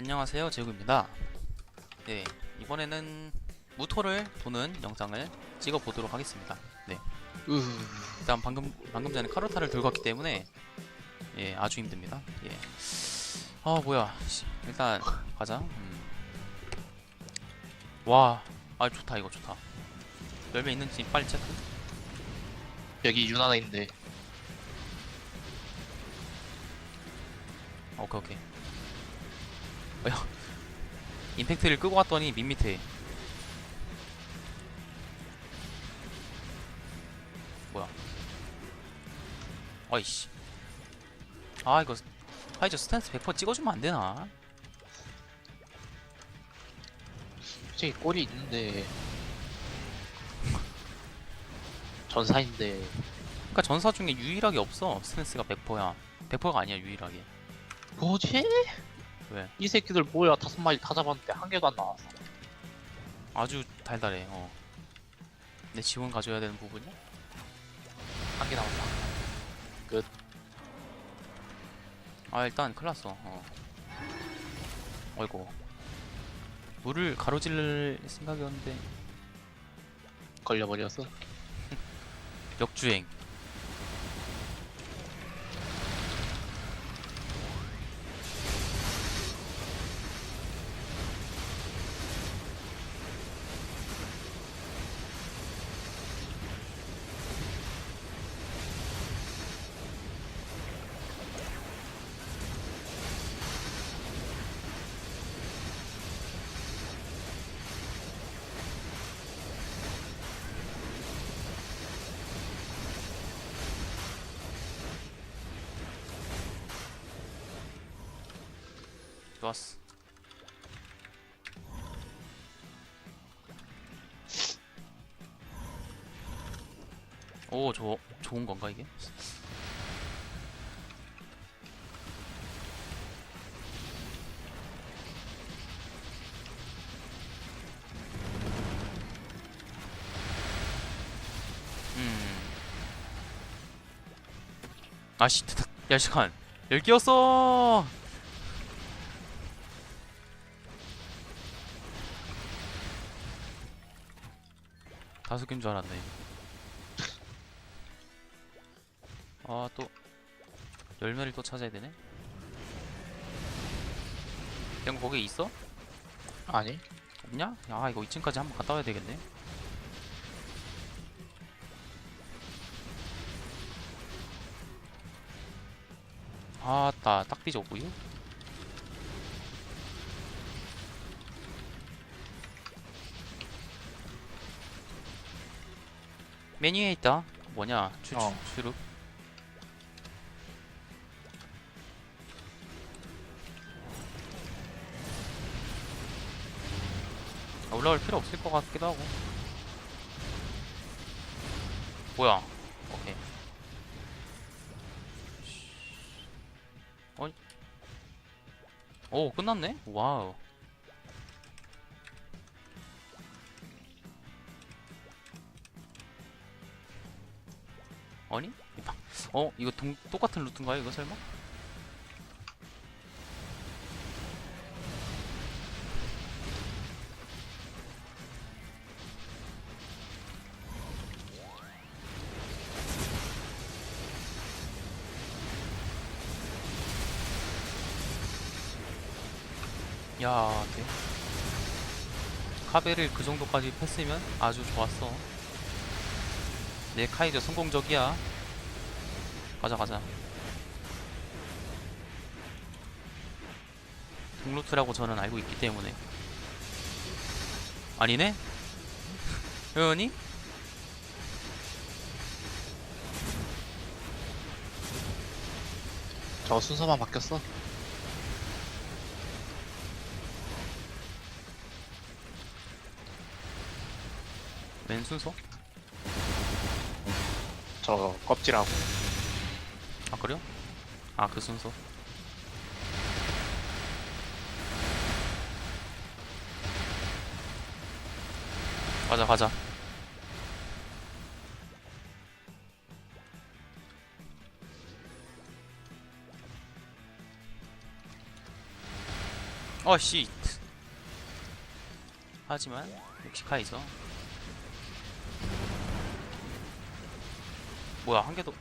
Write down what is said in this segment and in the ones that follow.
안녕하세요 제구입니다. 네 이번에는 무토를 도는 영상을 찍어 보도록 하겠습니다. 네. 으, 일단 방금 방금 전에 카르타를 들고 왔기 때문에 예 아주 힘듭니다. 예아 뭐야. 씨, 일단 가자. 음. 와아 좋다 이거 좋다. 열매 있는지 빨리 체크. 여기 유나나 있는데. 오케이 오케이 임팩트를 끄고 왔더니 밋밋해 뭐야? 아이씨. 아 이거 하이저 스탠스 100% 찍어주면 안 되나? 솔직히 꼴이 있는데. 전사인데. 그니까 전사 중에 유일하게 없어 스탠스가 100%야. 100%가 아니야 유일하게. 뭐지? 왜? 이 새끼들 뭐야 다섯 마리 다 잡았는데 한 개도 안 나왔어 아주 달달해 어. 내 지원 가져야 되는 부분이야? 한개 나왔다 아 일단 큰일 났어 어. 어이구 물을 가로질를 생각이었는데 걸려버렸어 역주행 좋았어 오 저, 좋은 건가 이게? 음. 아씨, 야 시간 열 개였어. 다섯 개인 줄 알았네. 아, 또 열매를 또 찾아야 되네. 형 거기 있어? 아니 없냐? 아, 이거 2층까지 한번 갔다 와야 되겠네. 아따, 딱 삐졌고요. 메뉴에 있다. 뭐냐? 추, 어. 추, 추룩. 아, 올라올 필요 없을 것 같기도 하고. 뭐야? 오케이. 어이? 오, 끝났네? 와우. 아니? 어? 이거 동, 똑같은 루트인가요? 이거 설마? 야, 네. 카베를 그 정도까지 했으면 아주 좋았어. 내 카이저 성공적이야. 가자, 가자. 동루트라고 저는 알고 있기 때문에. 아니네? 회원이? 저 순서만 바뀌었어 왼 순서? 저 껍질하고 아, 그래요? 아, 그 순서. 가자, 가자. 어씨 하지만 역시 카이죠 뭐야 한 개도.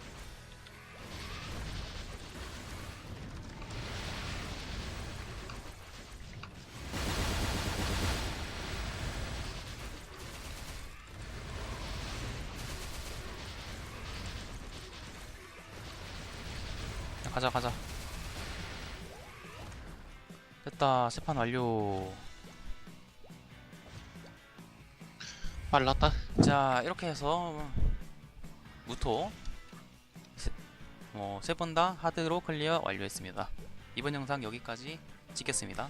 야, 가자 가자. 됐다 세판 완료. 빨랐다. 자 이렇게 해서 무토. 어, 세번 다 하드로 클리어 완료했습니다. 이번 영상 여기까지 찍겠습니다